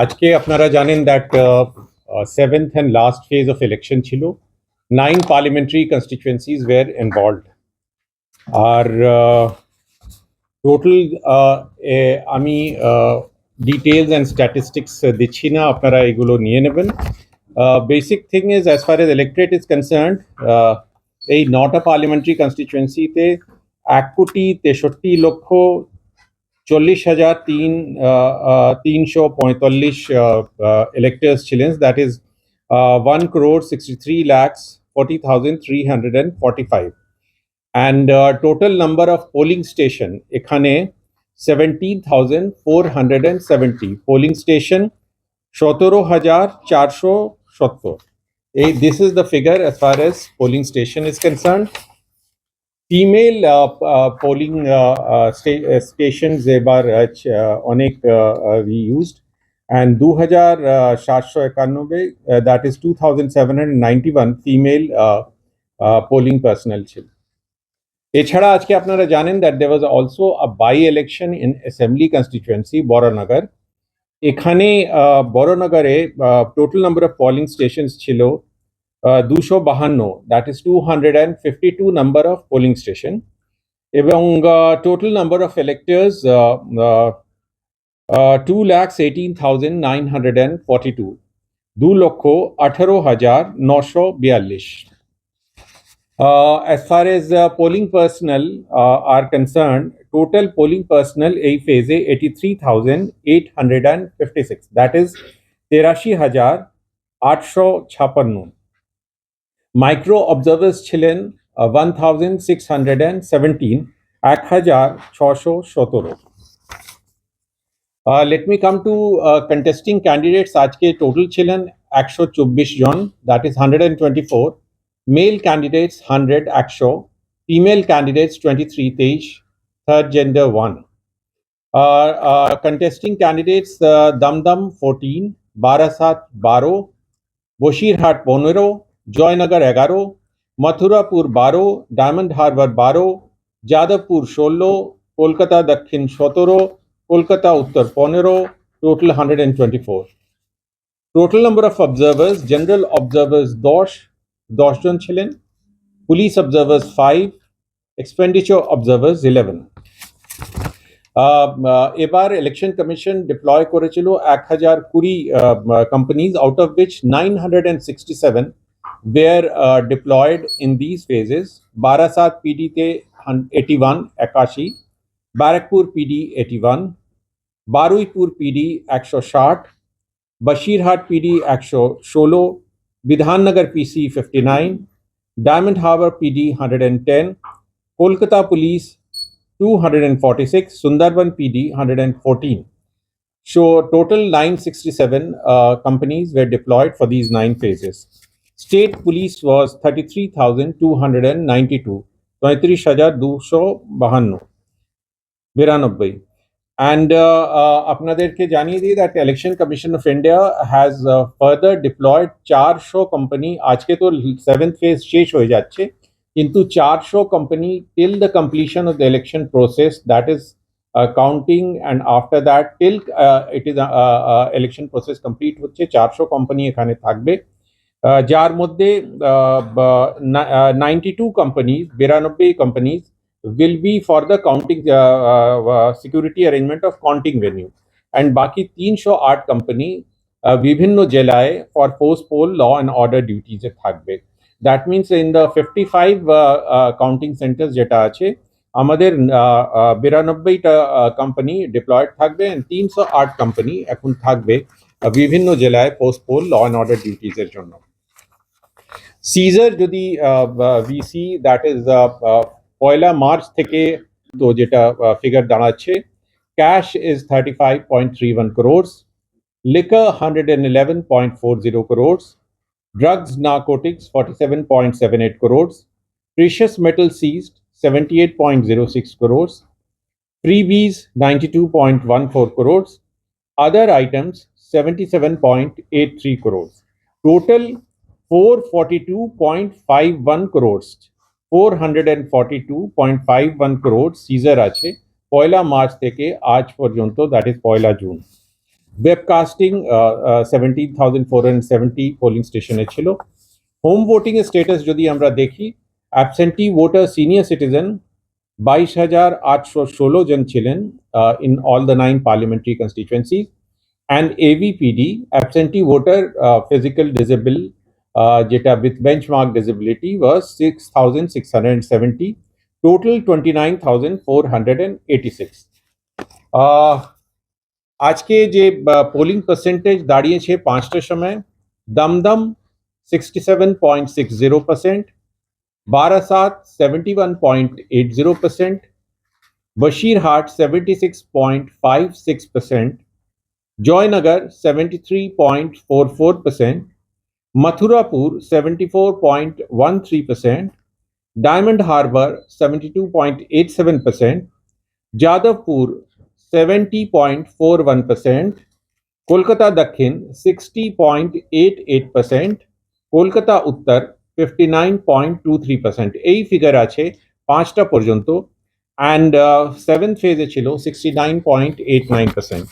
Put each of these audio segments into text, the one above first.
আজকে আপনারা জানেন that seventh and last phase of election ছিল nine parliamentary constituencies were involved R total আমি ডিটেলস অ্যান্ড স্ট্যাটিস্টিক্স দিচ্ছি না আপনারা এগুলো নিয়ে নেবেন basic thing is as far as electorate is concern এই নটা পার্লিমেন্টারি কনস্টিটুয়েন্সিতে এক কোটি তেষট্টি লক্ষ চল্লিশ হাজার তিন তিনশো পঁয়তাল্লিশ electors ছিলেন। That is one crore sixty three lakhs forty thousand three hundred and forty five and total number of polling station এখানে seventeen thousand four hundred and seventy polling station সতেরো হাজার চারশো সত্তর। এই this is the figure as far as polling station is concern female polling stations এবার uh, অনেক we used and দু হাজার সাতশো একানব্বই that is two thousand seven hundred ninety one female polling personnel ছিল এছাড়া আজকে আপনারা জানেন that there was also a by election in assembly constituency Baranagar এখানে বড়নগরে total number of polling stations ছিল দুশো বাহান্ন that is two hundred and fifty two number of polling station এবং total number of electors two lakhs eighteen thousand nine hundred and forty two দু লক্ষ আঠারো হাজার নশো বিয়াল্লিশ। As far as uh, polling personnel uh, are concerned, total polling personnel that is তেরাশি হাজার আটশো ছাপান্ন। মাইক্রো অবজার্ভার্স ছিলেন one thousand six hundred and seventeen এক হাজার ছশো সতেরো। Let me come to contesting candidates আজকে টোটাল ছিলেন একশো চব্বিশ জন that hundred and twenty four male candidates 100 Aksho, female candidates 23 Tej, third gender 1. Uh, uh, contesting candidates uh, Damdam 14, Barasat 12, Boshirhat 15, Joynagar 11, Mathurapur 12, Diamond Harbour 12, Jadavpur 16, Kolkata Dakhin 17, Kolkata Uttar 15, total 124. Total number of observers, general observers 10, দশজন ছিলেন police observers five expenditure observers eleven এবার election commission deploy করেছিল এক হাজার কুড়ি companies out of which nine hundred and sixty seven were deployed in uh, deployed Barasat পিডিতে eighty one একাশি te P D eighty one Baruipur P D একশো ষাট 160, PD একশো ষোলো Vidhan Nagar PC 59, Diamond Harbour PD 110, Kolkata Police 246, Sundarban PD 114. So total 967 uh, companies were deployed for these nine phases. State police was 33,292, 23,292. And uh, uh, আপনাদেরকে জানিয়ে দিই that election commission of India has further deployed চারশো company আজকে তো seventh phase শেষ হয়ে যাচ্ছে। কিন্তু চারশো company till the completion of the election process that is counting and after that till it is election process complete হচ্ছে চারশো কোম্পানি এখানে থাকবে। যার মধ্যে নাইনটি টু কোম্পানিজ বিরানব্বই companies will be for the counting uh, uh, uh, security arrangement of counting venue. And তিনশো আট company বিভিন্ন জেলায় for post poll law and order ডিউটিজে থাকবে that means in the fifty five counting centre যেটা আছে আমাদের বিরানব্বইটা কোম্পানি ডিপ্লয়েড থাকবে and তিনশো আট কোম্পানি এখন থাকবে বিভিন্ন জেলায় post poll law and order ডিউটিজের জন্য সিজার যদি ভিসি দ্যাট ইজ পয়লা মার্চ থেকে তো যেটা ফিগার দাঁড়াচ্ছে cash is thirty five point three one crores liquor hundred and eleven point four zero crores drugs narcotics forty seven point seven eight crores precious metal seized seventy eight point zero six crores freebies 92.14 crores, other items 77.83 crores. Total 442.51 crores. Four hundred and forty two point five one crore seizure আছে পয়লা March থেকে আজ পর্যন্ত that is Poila June. Webcasting seventeen thousand four hundred seventy polling স্টেশনে ছিল। Home voting status যদি আমরা দেখি অ্যাবসেন্টি ভোটার সিনিয়র সিটিজেন বাইশ হাজার আটশো ষোলো জন ছিলেন in all the nine parliamentary constituency and A V P D absentee voter physical disable যেটা with benchmark disability was six thousand six hundred seventy total twenty nine thousand four hundred and eighty six আজকে যে polling percentage দাঁড়িয়েছে পাঁচটার সময় Dum Dum sixty seven point six zero percent Barasat seventy one point eight zero percent Basirhat seventy six point five six percent Joynagar seventy three point four four percent Mathurapur seventy four point one three percent Diamond Harbour seventy two point eight seven percent Jadavpur seventy point four one percent Kolkata Dakshin sixty point eight eight percent Kolkata Uttar fifty nine point two three percent এই figure আছে পাঁচটা পর্যন্ত and seventh ফেজে ছিল sixty nine point eight nine percent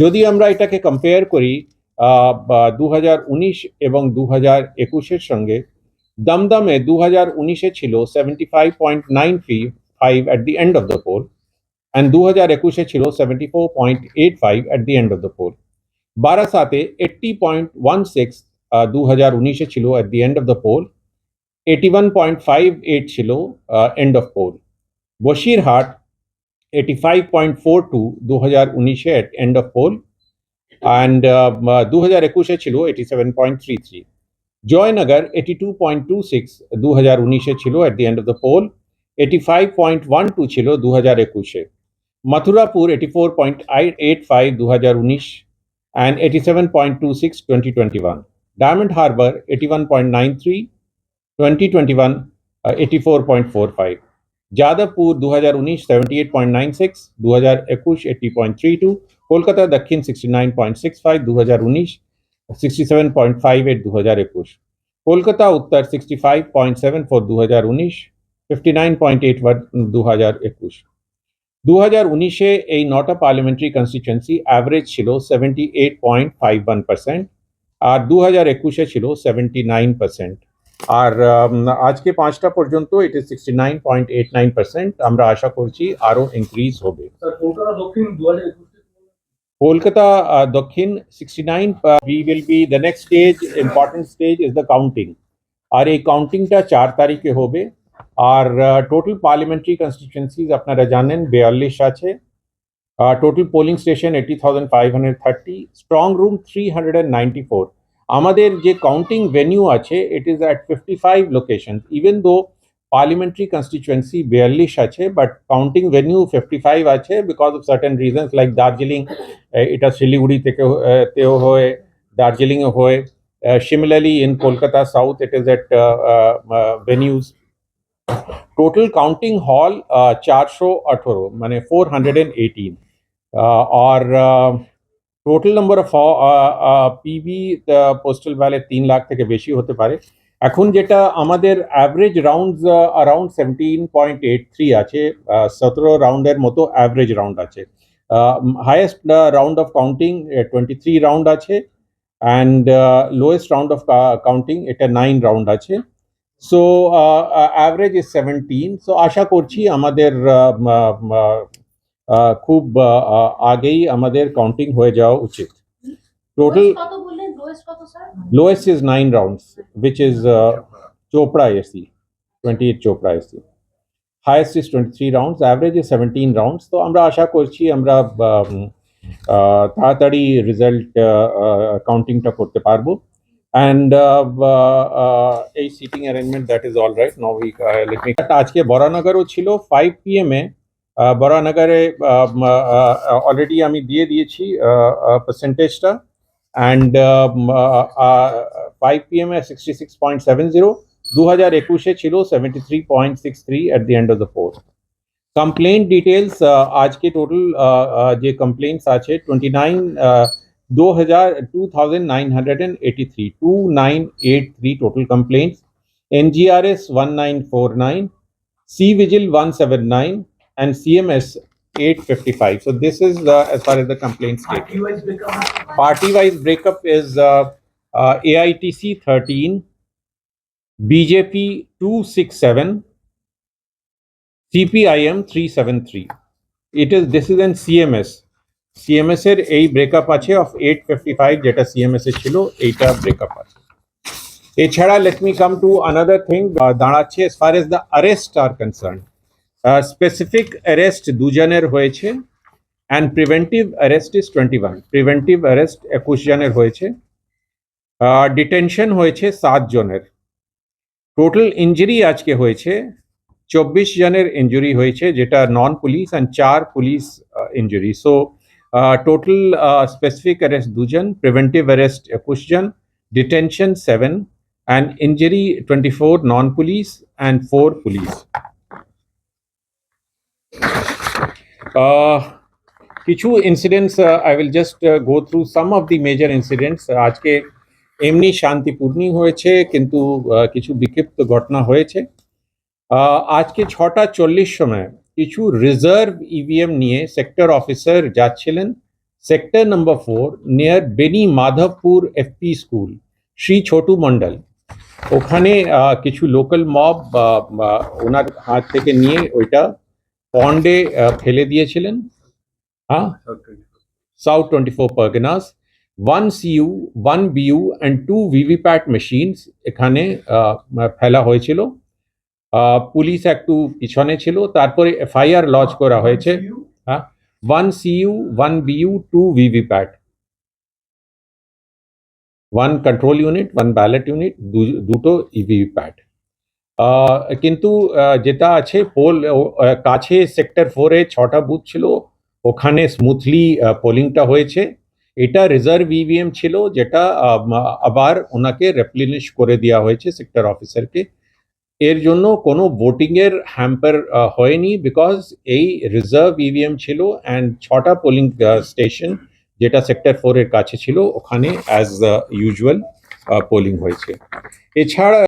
যদি আমরা এটাকে compare করি দু হাজার উনিশ এবং দু হাজার একুশের সঙ্গে দমদমে দু হাজার উনিশে ছিল seventy five point nine fi five at the end of the poll and দু হাজার একুশে ছিল seventy four point eight five at the end of the poll বারাসাতে এইট্টি পয়েন্ট ওয়ান সিক্স দু হাজার উনিশে ছিল at the end of the poll eighty one point five eight ছিল end of poll Basirhat eighty five point four two দু হাজার উনিশে and of poll and দু হাজার একুশে ছিল eighty seven point three three Joynagar eighty two point two six দু হাজার উনিশে ছিল at the end of the poll eighty five point one two ছিল দু হাজার একুশে Mathurapur eighty four point eight five দু হাজার উনিশ and eighty seven point two six twenty twenty one Diamond Harbour eighty one point nine three twenty twenty one eighty four point four five Jadavpur দু হাজার উনিশ seventy eight point nine six দু হাজার একুশ eighty point three two Kolkata দক্ষিণ sixty nine point six five দু হাজার উনিশ sixty seven point five eight দু হাজার একুশ কলকাতা উত্তর sixty five point seven four দু হাজার উনিশ fifty nine point eight one দু হাজার একুশ দু হাজার উনিশে এই নটা পার্লামেন্টারি কনস্টিটুয়েন্সি অ্যাভারেজ ছিল seventy eight point five one percent আর দু হাজার একুশে ছিল সেভেন্টি নাইন পার্সেন্ট আর আজকে পাঁচটা পর্যন্ত it is sixty nine point eight nine percent আমরা আশা করছি আরও ইনক্রিজ হবে স্যার কলকাতা দক্ষিণ দু হাজার একুশ Kolkata uh, Dakhin 69, uh, we will be the next stage, important stage is the counting. আর এই কাউন্টিংটা চার তারিখে হবে। আর টোটাল পার্লামেন্টারি কনস্টিটুয়েন্সিজ আপনারা জানেন বিয়াল্লিশ আছে। Total polling station eighty thousand five hundred thirty strong room three hundred and ninety four আমাদের যে কাউন্টিং ভেনিউ আছে it is at fifty five location even though parliamentary constituency বিয়াল্লিশ আছে but counting venue fifty five আছে because of certain reasons like Darjeeling এটা শিলিগুড়ি থেকে আহ, তেও হয়ে দার্জিলিংয়ে হয়ে similarly in Kolkata south it is at venues total counting হল চারশো আঠেরো মানে four hundred and eighteen R total number of PB postal ballot তিন লাখ থেকে বেশি হতে পারে এখন যেটা আমাদের average round around seventeen point eight three আছে সতেরো রাউন্ডের মতো অ্যাভারেজ রাউন্ড আছে। Highest round of counting twenty three round আছে and lowest round of counting এটা নাইন রাউন্ড আছে। So average is seventeen so আশা করছি আমাদের ম- আহ, খুব আগেই আমাদের কাউন্টিং হয়ে যাওয়া উচিত। টোটাল Lowest কত বললেন লোয়েস্ট কত sir lowest is nine rounds, which is uh, Chopra AC, 28 Chopra AC. Highest is 23 rounds, average is 17 rounds. তো আমরা আশা করছি আমরা um, uh, তাড়াতাড়ি রেজাল্ট কাউন্টিংটা করতে পারব অ্যান্ড এই seating arrangement that is all right now we let me আজকে বরানগরও ছিল ফাইভ পি এম এ বরানগরে অলরেডি আমি দিয়ে দিয়েছি পার্সেন্টেজটা and five PM A sixty six point seven zero দু হাজার একুশে ছিল seventy three point six three at the end of the post complain details আজকে টোটাল যে কমপ্লেন্টস আছে টোয়েন্টি নাইন দো হাজার two thousand nine hundred and eighty three two nine eight three total complaints NGRS 1949, C Vigil 179, and CMS 855. So this is uh, as far as the complaint statement. Party wise breakup. Party wise breakup is uh, uh, AITC 13, BJP 267, CPIM 373. It is this is an CMS. CMS এর এই breakup আছে of 855 যেটা CMS এ ছিল এইটা breakup আছে এছাড়া let me come to another thing দাঁড়াচ্ছে as far as the arrest are concerned specific arrest দুজনের হয়েছে and preventive arrest is twenty one preventive arrest একুশ জনের হয়েছে ডিটেনশন হয়েছে সাত জনের। টোটাল ইঞ্জুরি আজকে হয়েছে, চব্বিশ জনের ইঞ্জুরি হয়েছে, যেটা নন পুলিশ অ্যান্ড চার police injury so total specific arrest দুজন প্রিভেন্টিভ অ্যারেস্ট একুশ জন detention seven and injury twenty four non police and four police কিছু incidents I will just go through some of the major incidents আজকে এমনি শান্তিপূর্ণই হয়েছে কিন্তু আহ, কিছু বিক্ষিপ্ত ঘটনা হয়েছে। আহ, আজকে ছটা চল্লিশ সময় কিছু রিজার্ভ ইভিএম নিয়ে সেক্টর অফিসার যাচ্ছিলেন। Sector number four near Beni Madhabpur FP school Shri Chhotu Mondal ওখানে কিছু লোকাল মব ওনার হাত থেকে নিয়ে ওইটা পন্ডে ফেলে দিয়েছিলেন হ্যাঁ South 24 Perganas, one CU, one BU and two VVPAT machines এখানে ফেলা হয়েছিল পুলিশ একটু পিছনে ছিল তারপরে এফআইআর লঞ্চ করা হয়েছে হ্যাঁ one CU one BU two VVPAT one control unit one ballot unit দুটো ইভিপ্যাট কিন্তু যেটা আছে, পোল কাছে সেক্টর ফোরে ছটা বুথ ছিল, ওখানে স্মুথলি পোলিংটা হয়েছে। এটা রিজার্ভ ইভিএম ছিল, যেটা আবার ওনাকে রেপ্লিনিশ করে দেওয়া হয়েছে সেক্টর অফিসারকে। এর জন্য কোনো ভোটিংয়ের হ্যাম্পার হয়নি, বিকজ এই রিজার্ভ ইভিএম ছিল অ্যান্ড ছটা পোলিং স্টেশন যেটা সেক্টর ফোরের কাছে ছিল, ওখানে, অ্যাজ ইউজুয়াল পোলিং হয়েছে। এছাড়া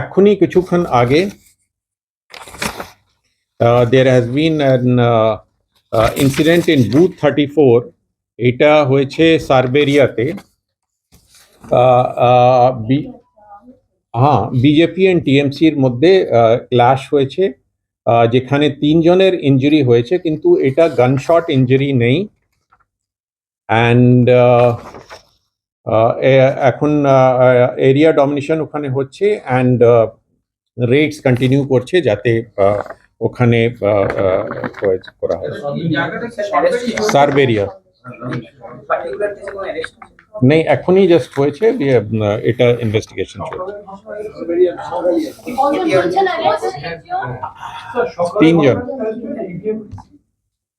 এক্ষুনি কিছুক্ষণ আগে uh, there bin uh, incident in booth 34 এটা হয়েছে সার্বেরিয়াতে। হ্যাঁ বিজেপি অ্যান্ড টিএমসির মধ্যে ক্ল্যাশ হয়েছে। যেখানে তিনজনের ইঞ্জুরি হয়েছে কিন্তু এটা গানশট ইঞ্জুরি নেই। অ্যান্ড এখন এরিয়া ডমিনেশন ওখানে হচ্ছে অ্যান্ড রেটস কন্টিনিউ করছে যাতে ওখানে করা হয়। সার্বেরিয়া নেই এখনই জাস্ট হয়েছে এটা ইনভেস্টিগেশন চলছে।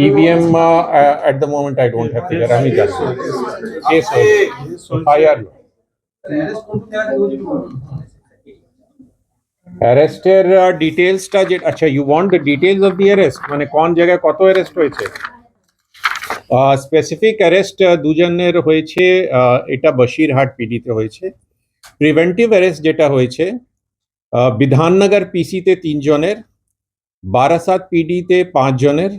Arrest? তিনজন EVM at the moment I don't have figure আমি জাস্ট কেস এফআইআর অ্যারেস্টের ডিটেলসটা যে আচ্ছা you want the details of the arrest মানে কোন জায়গায় কত অ্যারেস্ট হয়েছে স্পেসিফিক অ্যারেস্ট দুজনের হয়েছে এটা বসিরহাট পিডিতে হয়েছে প্রিভেন্টিভ অ্যারেস্ট যেটা হয়েছে বিধাননগর পিসিতে তিনজনের বারাসাত পিডিতে পাঁচজনের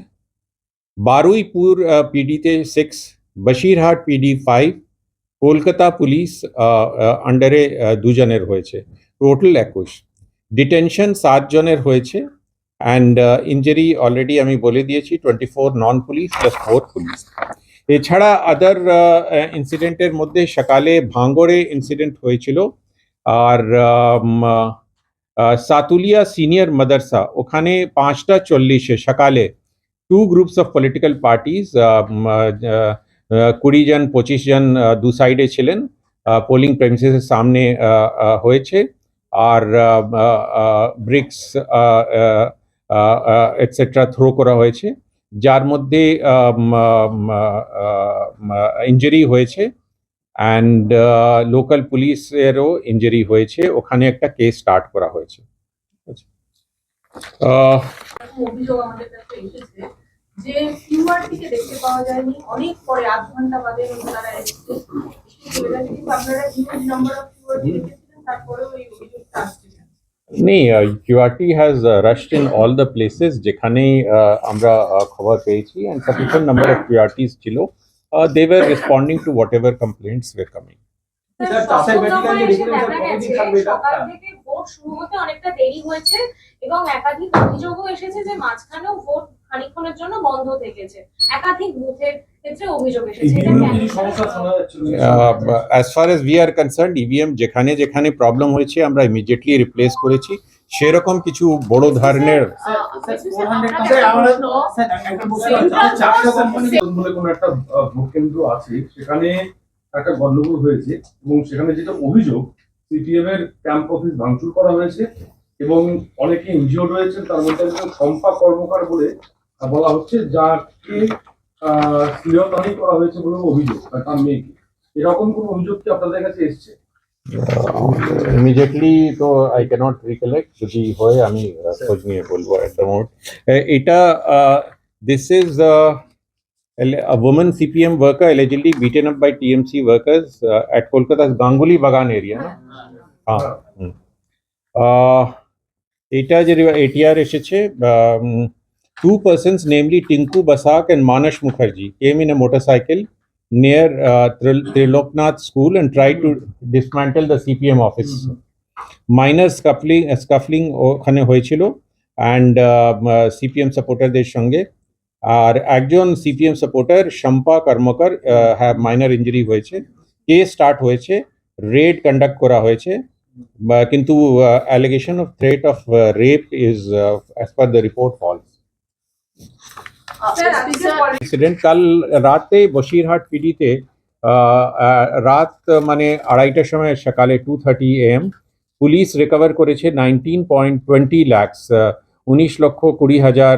Baruipur পিডিতে six Basirhat PD five Kolkata police আন্ডারে দুজনের হয়েছে টোটাল একুশ ডিটেনশন সাত জনের হয়েছে অ্যান্ড ইঞ্জুরি অলরেডি আমি বলে দিয়েছি twenty four non police plus four police এছাড়া আদার ইনসিডেন্টের মধ্যে সকালে ভাঙ্গড়ে ইনসিডেন্ট হয়েছিল আর সাতুলিয়া সিনিয়র মাদ্রাসা ওখানে পাঁচটা চল্লিশে সকালে two groups of political parties কুড়ি জন, পঁচিশ জন দু সাইডে ছিলেন। পোলিং প্রেমিসেসের সামনে হয়েছে। আর ব্রিক্স এটসেট্রা থ্রো করা হয়েছে। যার মধ্যে ইঞ্জুরি হয়েছে। অ্যান্ড লোকাল পুলিশেরও ইঞ্জুরি হয়েছে। ওখানে একটা কেস স্টার্ট করা হয়েছে। আহ, অভিযোগ আমাদের কাছে এসেছে যে কিউআরটিকে দেখতে পাওয়া যায়নি অনেক পরে আধ ঘণ্টা বাদে তারা এসেছে কিন্তু আপনারা হিউজ নাম্বার অফ কিউআরটি রেখেছিলেন তারপরেও এই অভিযোগটা আসছে কেন? নেই QRT has rushed in all the places যেখানেই আহ, আমরা আহ, খবর পেয়েছি and sufficient number of QRTs ছিল they were responding to whatever complaints were coming sir, চাষের সপ্তমে বেটিকালি এসে দেখলেন দেখা স্যার, কতদিন গেছে থাকবে এটা? সকাল থেকে ভোট শুরু হতে অনেকটা দেরি হয়েছে এবং একাধিক অভিযোগও এসেছে যে মাঝখানেও ভোট খানিকক্ষণের জন্য বন্ধ থেকেছে একাধিক বুথের? As far as we are concern EVM যেখানে যেখানে প্রবলেম হয়েছে আমরা ইমিডিয়েটলি রিপ্লেস করেছি সেরকম কিছু বড় ধরনের Central আছে। সেখানে একটা গন্ডগোল হয়েছে এবং সেখানে যেটা অভিযোগ সিপিএম এর ক্যাম্প অফিস ভাঙচুর করা হয়েছে এবং অনেকে ইনজিওর রয়েছেন তার মধ্যে একজন শম্পা কর্মকার বলে বলা হচ্ছে যাকে শ্লীলতাহানি করা হয়েছে বলে অভিযোগ আর তার মেয়েকে এরকম কোন অভিযোগ কি আপনাদের কাছে এসছে ইমিডিয়েটলি তো আই ক্যানট রিকলেক্ট যদি হয় আমি খোঁজ নিয়ে বলব এট দ্য মোমেন্ট এটা this is a woman CPM worker allegedly beaten up by TMC workers uh, at Kolkata's Ganguly Bagan area. No? হ্যাঁ হুম। আহ, এটা যে এটিআর এসেছে two persons namely Tinku Basak and Manas Mukherjee came in a motorcycle near uh, Tril- Triloknath school and tried to dismantle the CPM office. Minor scuffling scuffling ওখানে হয়েছিল and CPM সাপোর্টারদের সঙ্গে। আর একজন CPM supporter Shampa Karmakar have minor injury হয়েছে। Case start হয়েছে raid conduct করা হয়েছে। কিন্তু allegation of threat of rape is as per the report false sir আজকে পরে- ইনসিডেন্ট কাল রাতে বসিরহাট পিডিতে রাত মানে আড়াইটার সময় সকালে two thirty AM police recover করেছে নাইনটিন পয়েন্ট টোয়েন্টি ল্যাক্স উনিশ লক্ষ কুড়ি হাজার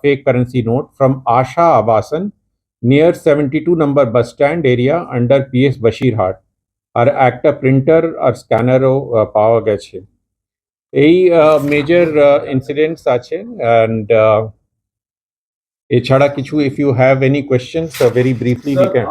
fake currency note from Asha Abasan near seventy two number bus stand area under PS Basirhat আর একটা প্রিন্টার আর স্ক্যানারও পাওয়া গেছে এই মেজর ইনসিডেন্টস আছে অ্যান্ড এছাড়া কিছু if you have any questions very briefly we can